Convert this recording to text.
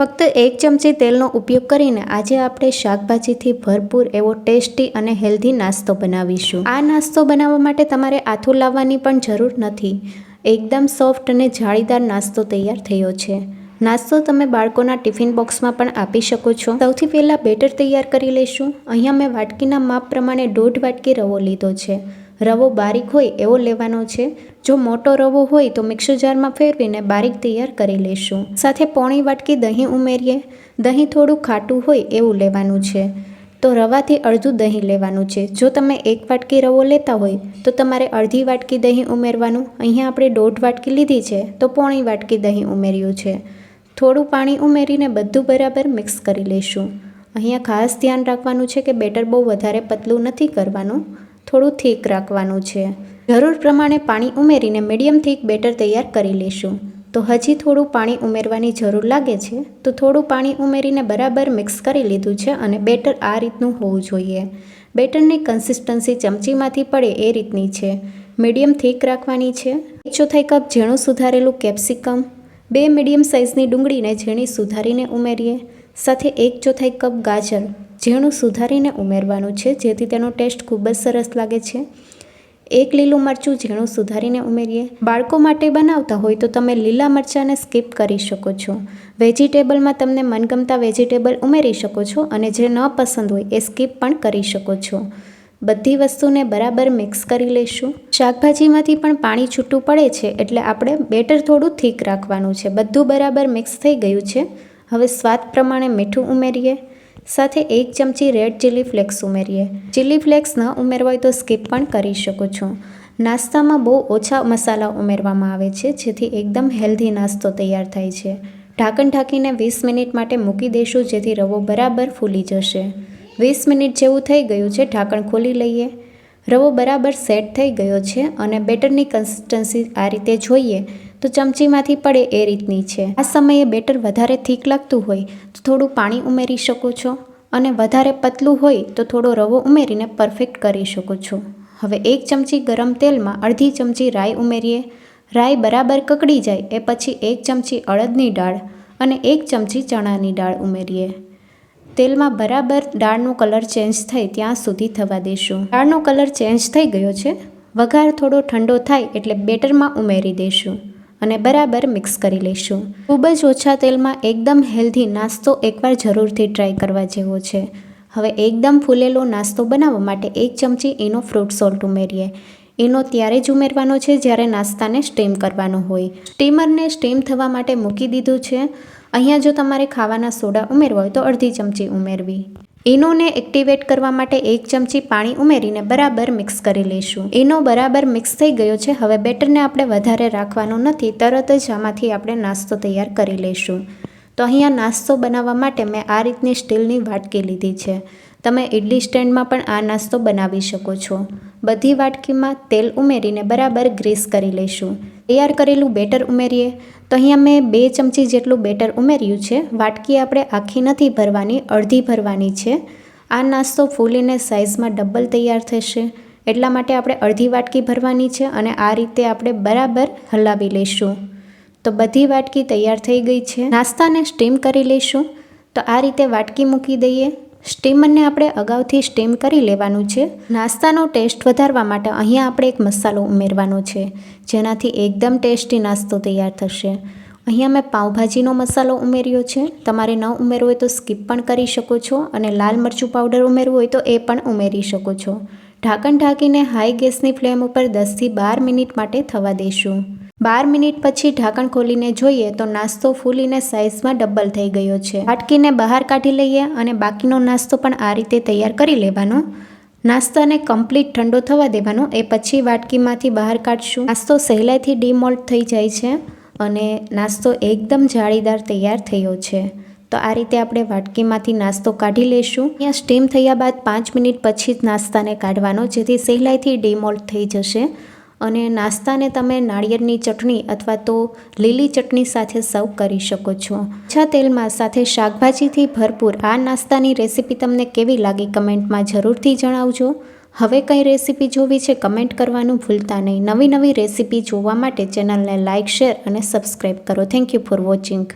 ફક્ત એક ચમચી તેલનો ઉપયોગ કરીને આજે આપણે શાકભાજીથી ભરપૂર એવો ટેસ્ટી અને હેલ્ધી નાસ્તો બનાવીશું. આ નાસ્તો બનાવવા માટે તમારે આથું લાવવાની પણ જરૂર નથી. એકદમ સોફ્ટ અને જાળીદાર નાસ્તો તૈયાર થયો છે. નાસ્તો તમે બાળકોના ટિફિન બોક્સમાં પણ આપી શકો છો. સૌથી પહેલાં બેટર તૈયાર કરી લઈશું. અહીંયા મેં વાટકીના માપ પ્રમાણે દોઢ વાટકી રવો લીધો છે. રવો બારીક હોય એવો લેવાનો છે. જો મોટો રવો હોય તો મિક્સર જારમાં ફેરવીને બારીક તૈયાર કરી લઈશું સાથે પોણી વાટકી દહીં ઉમેરીએ. દહીં થોડું ખાટું હોય એવું લેવાનું છે. તો રવાથી અડધું દહીં લેવાનું છે. જો તમે એક વાટકી રવો લેતા હોય તો તમારે અડધી વાટકી દહીં ઉમેરવાનું. અહીંયા આપણે દોઢ વાટકી લીધી છે તો પોણી વાટકી દહીં ઉમેર્યું છે. થોડું પાણી ઉમેરીને બધું બરાબર મિક્સ કરી લઈશું અહીંયા ખાસ ધ્યાન રાખવાનું છે કે બેટર બહુ વધારે પતલું નથી કરવાનું. થોડું થીક રાખવાનું છે. જરૂર પ્રમાણે પાણી ઉમેરીને મીડિયમ થીક બેટર તૈયાર કરી લઈશું તો હજી થોડું પાણી ઉમેરવાની જરૂર લાગે છે? તો થોડું પાણી ઉમેરીને બરાબર મિક્સ કરી લીધું છે અને બેટર આ રીતનું હોવું જોઈએ. બેટરની કન્સિસ્ટન્સી ચમચીમાંથી પડે એ રીતની છે. મીડિયમ થીક રાખવાની છે. એક ચોથાઈ કપ ઝીણું સુધારેલું કેપ્સિકમ બે મીડિયમ સાઇઝની ડુંગળીને ઝીણી સુધારીને ઉમેરીએ. સાથે એક ચોથાઈ કપ ગાજર ઝીણું સુધારીને ઉમેરવાનું છે, જેથી તેનો ટેસ્ટ ખૂબ જ સરસ લાગે છે. એક લીલું મરચું ઝીણું સુધારીને ઉમેરીએ. બાળકો માટે બનાવતા હોય તો તમે લીલા મરચાંને સ્કીપ કરી શકો છો. વેજીટેબલમાં તમને મનગમતા વેજીટેબલ ઉમેરી શકો છો અને જે ન પસંદ હોય એ સ્કીપ પણ કરી શકો છો. બધી વસ્તુને બરાબર મિક્સ કરી લઈશું શાકભાજીમાંથી પણ પાણી છૂટું પડે છે, એટલે આપણે બેટર થોડું થીક રાખવાનું છે. બધું બરાબર મિક્સ થઈ ગયું છે. હવે સ્વાદ પ્રમાણે મીઠું ઉમેરીએ. સાથે એક ચમચી રેડ ચીલી ફ્લેક્સ ઉમેરીએ. ચીલી ફ્લેક્સ ન ઉમેરવા હોય તો સ્કીપ પણ કરી શકો છો. નાસ્તામાં બહુ ઓછા મસાલા ઉમેરવામાં આવે છે, જેથી એકદમ હેલ્ધી નાસ્તો તૈયાર થાય છે. ઢાંકણ ઢાંકીને વીસ મિનિટ માટે મૂકી દઈશું જેથી રવો બરાબર ફૂલી જશે. વીસ મિનિટ જેવું થઈ ગયું છે, ઢાંકણ ખોલી લઈએ. રવો બરાબર સેટ થઈ ગયો છે અને બેટરની કન્સિસ્ટન્સી આ રીતે જોઈએ તો ચમચીમાંથી પડે એ રીતની છે. આ સમયે બેટર વધારે થીક લાગતું હોય તો થોડું પાણી ઉમેરી શકો છો અને વધારે પતલું હોય તો થોડો રવો ઉમેરીને પરફેક્ટ કરી શકો છો. હવે એક ચમચી ગરમ તેલમાં અડધી ચમચી રાઈ ઉમેરીએ. રાઈ બરાબર કકડી જાય એ પછી એક ચમચી અડદની દાળ અને એક ચમચી ચણાની દાળ ઉમેરીએ. તેલમાં બરાબર દાળનો કલર ચેન્જ થાય ત્યાં સુધી થવા દઈશું દાળનો કલર ચેન્જ થઈ ગયો છે, વઘાર થોડો ઠંડો થાય એટલે બેટરમાં ઉમેરી દઈશું અને બરાબર મિક્સ કરી લઈશું. ખૂબ જ ઓછા તેલમાં એકદમ હેલ્ધી નાસ્તો એકવાર જરૂરથી ટ્રાય કરવા જેવો છે. હવે એકદમ ફૂલેલો નાસ્તો બનાવવા માટે એક ચમચી એનો ફ્રૂટ સોલ્ટ ઉમેરીએ. એનો ત્યારે જ ઉમેરવાનો છે જ્યારે નાસ્તાને સ્ટીમ કરવાનો હોય. સ્ટીમરને સ્ટીમ થવા માટે મૂકી દીધું છે. અહીંયા જો તમારે ખાવાના સોડા ઉમેરવા હોય તો અડધી ચમચી ઉમેરવી. ઇનોને એક્ટિવેટ કરવા માટે એક ચમચી પાણી ઉમેરીને બરાબર મિક્સ કરી લઈશું. ઇનો બરાબર મિક્સ થઈ ગયો છે. હવે બેટરને આપણે વધારે રાખવાનું નથી. તરત જ આમાંથી આપણે નાસ્તો તૈયાર કરી લઈશું. તો અહીંયા નાસ્તો બનાવવા માટે મેં આ રીતની સ્ટીલની વાટકી લીધી છે. તમે ઇડલી સ્ટેન્ડમાં પણ આ નાસ્તો બનાવી શકો છો. બધી વાટકીમાં તેલ ઉમેરીને બરાબર ગ્રીસ કરી લઈશું. તૈયાર કરેલું બેટર ઉમેરીએ. તો અહીંયા મેં બે ચમચી જેટલું બેટર ઉમેર્યું છે. વાટકી આપણે આખી નથી ભરવાની, અડધી ભરવાની છે. આ નાસ્તો ફૂલીને સાઇઝમાં ડબલ તૈયાર થશે. એટલા માટે આપણે અડધી વાટકી ભરવાની છે અને આ રીતે આપણે બરાબર હલાવી લઈશું. તો બધી વાટકી તૈયાર થઈ ગઈ છે. નાસ્તાને સ્ટીમ કરી લઈશું. તો આ રીતે વાટકી મૂકી દઈએ. સ્ટીમરને આપણે અગાઉથી સ્ટીમ કરી લેવાનું છે. નાસ્તાનો ટેસ્ટ વધારવા માટે અહીંયા આપણે એક મસાલો ઉમેરવાનો છે, જેનાથી એકદમ ટેસ્ટી નાસ્તો તૈયાર થશે. અહીંયા મેં પાઉંભાજીનો મસાલો ઉમેર્યો છે. તમારે ન ઉમેરવો હોય તો સ્કીપ પણ કરી શકો છો અને લાલ મરચું પાવડર ઉમેરવું હોય તો એ પણ ઉમેરી શકો છો. ઢાંકણ ઢાંકીને હાઈ ગેસની ફ્લેમ ઉપર દસથી બાર મિનિટ માટે થવા દઈશું બાર મિનિટ પછી ઢાંકણ ખોલીને જોઈએ તો નાસ્તો ફૂલીને સાઇઝમાં ડબલ થઈ ગયો છે. વાટકીને બહાર કાઢી લઈએ અને બાકીનો નાસ્તો પણ આ રીતે તૈયાર કરી લેવાનો. નાસ્તાને કમ્પ્લીટ ઠંડો થવા દેવાનો. એ પછી વાટકીમાંથી બહાર કાઢશું. નાસ્તો સહેલાઈથી ડીમોલ્ટ થઈ જાય છે અને નાસ્તો એકદમ જાળીદાર તૈયાર થયો છે. તો આ રીતે આપણે વાટકીમાંથી નાસ્તો કાઢી લઈશું અહીંયા સ્ટીમ થયા બાદ પાંચ મિનિટ પછી જ નાસ્તાને કાઢવાનો, જેથી સહેલાઈથી ડીમોલ્ટ થઈ જશે. અને નાસ્તાને તમે નાળિયેરની ચટણી અથવા તો લીલી ચટણી સાથે સર્વ કરી શકો છો. ઓછા તેલમાં સાથે શાકભાજીથી ભરપૂર આ નાસ્તાની રેસીપી તમને કેવી લાગી કમેન્ટમાં જરૂરથી જણાવજો. હવે કઈ રેસીપી જોવી છે કમેન્ટ કરવાનું ભૂલતા નહીં. નવી નવી રેસીપી જોવા માટે ચેનલને લાઇક શેર અને સબસ્ક્રાઈબ કરો. Thank you for watching.